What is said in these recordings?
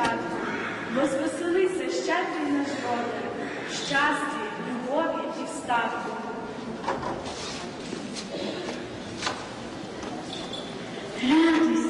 свято, возвеселися щедрий наш Боже, щастя, любові і вставку. Радість.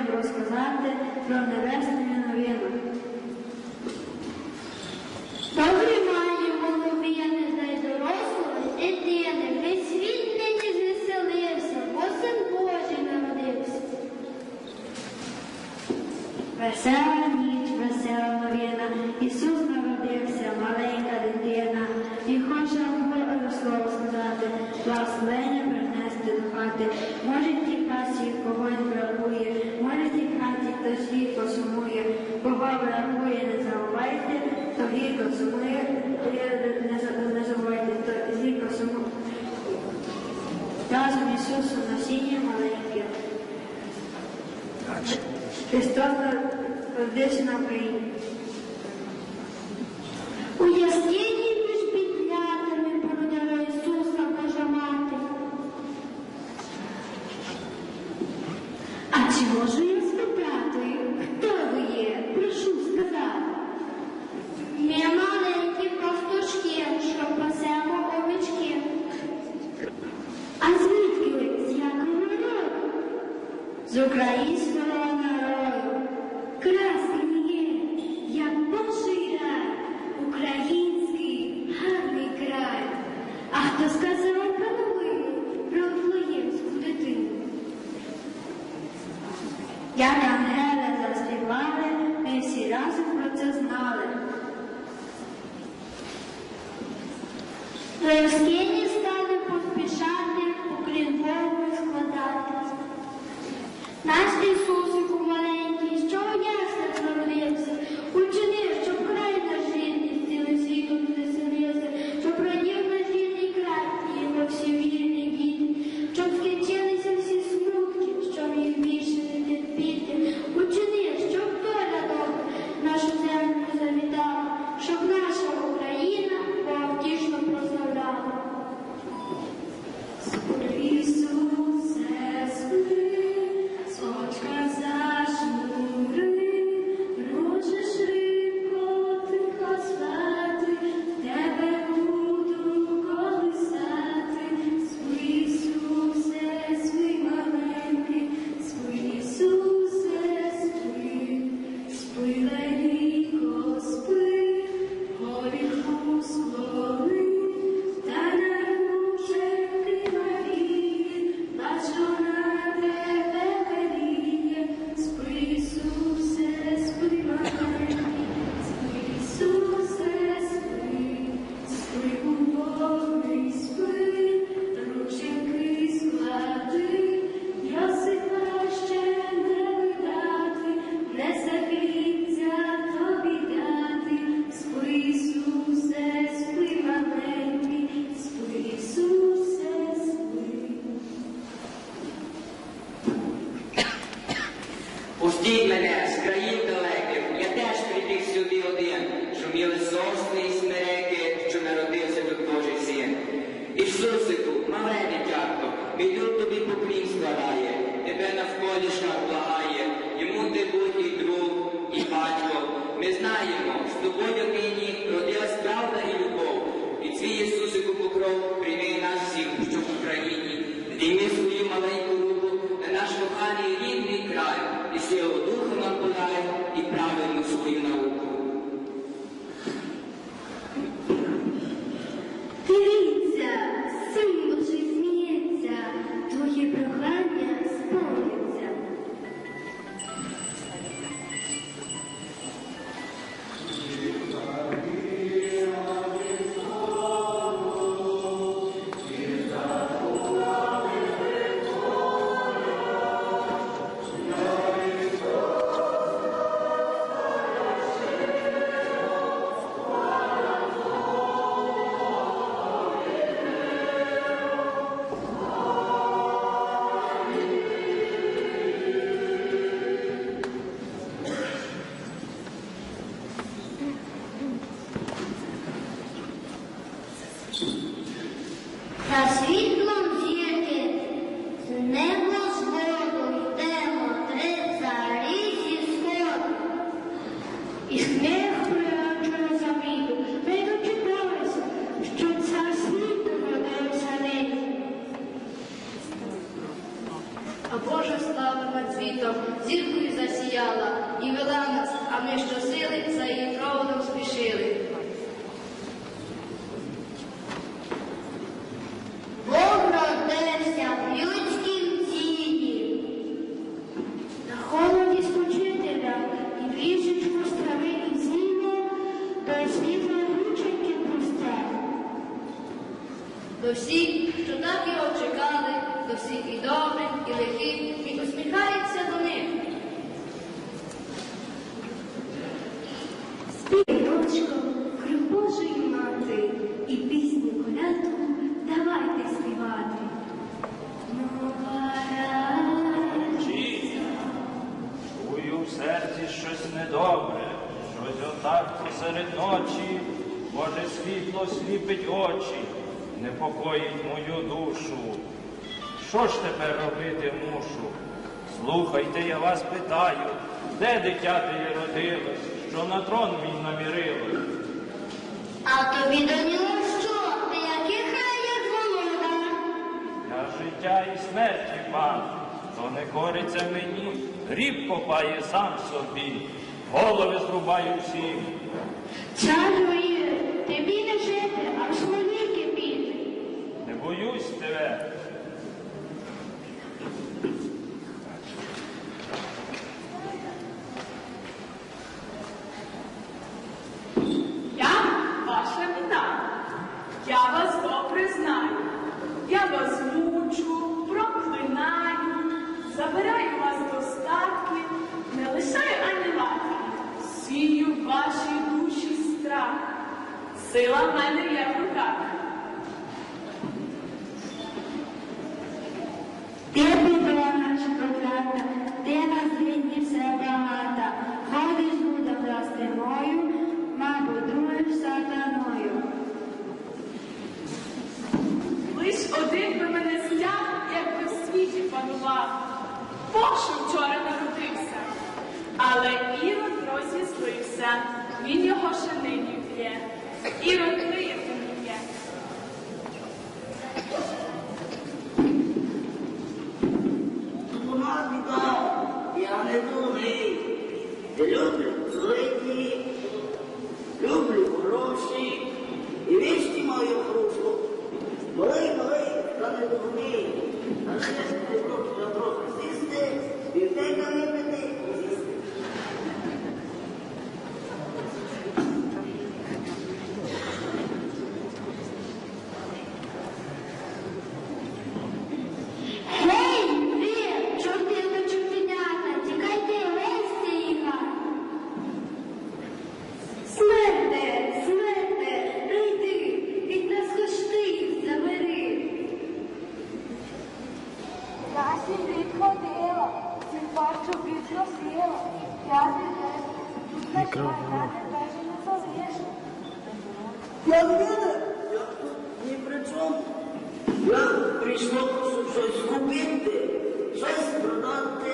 маємо розказати про небесну новину. Добре має голов'яни та й дитини, весь світ нині звеселився, бо син Божий народився. Весела ніч, весела новина, Ісус народився, маленька дитина, і хоче слово сказати, власне, принести до хати. хто світло сумує, побави рахує, не забувайте, то гірко сумує, не забувайте, то гірко сумує. Разом Ісусу насіння маленьке. Христос родився на Україні. сказати. olhos na Ensuite, Що ж тепер робити мушу? Слухайте, я вас питаю, де дитя ти родилось, що на трон мій намірилось? А тобі до нього що? Ти яких раях володар? Я життя і смерті пан, то не кориться мені, гріб копає сам собі, голови зрубаю всі. Царю, тобі не жити, а в слоні кипіти. Не боюсь тебе. Я ваша віна. Я вас попризнаю. Я вас мучу, проклинаю, забираю вас достатки, не лишаю ані лаки. Сію ваші душі страх. Сила мене Микрофон. Пианино! Ни при чем. Я пришел, чтобы искупить. Сейчас продать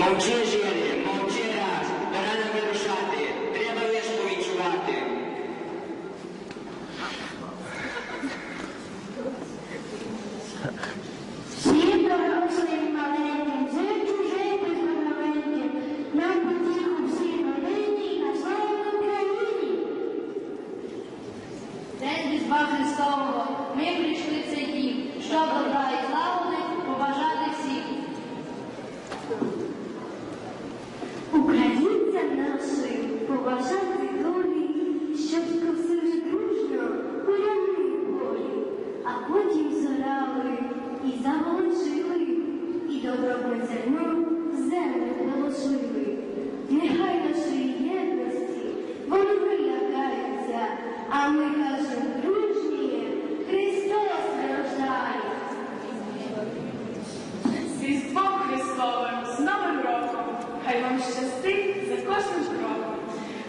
Montiers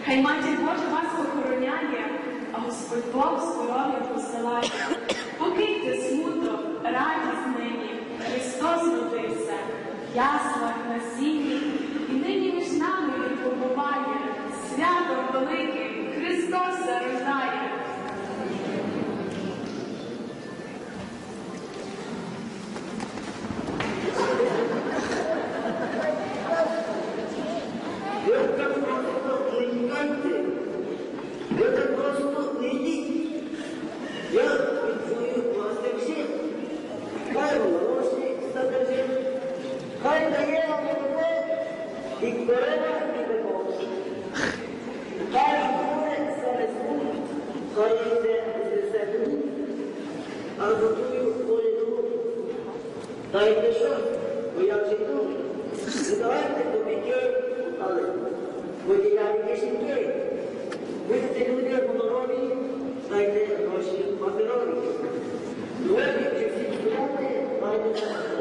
Хай матір Божа вас охороняє, а Господь Бог здоров'я посилає. Покиньте смуток, радість нині, Христос родився, в Так просто йдіть. Я вас як всіх. Хай волосі садежить, хай дає вам молоко і корова і бекон. Хай буде серед смут, хай йде з себе. А що, бо я дайте гроші паперові. Люди чи всі студенти, дайте зарплату.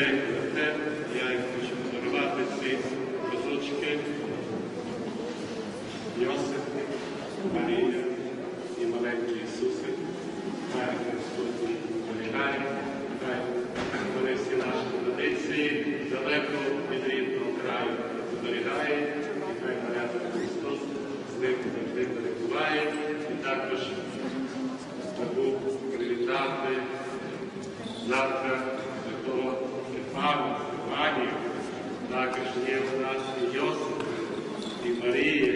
Thursday. believe.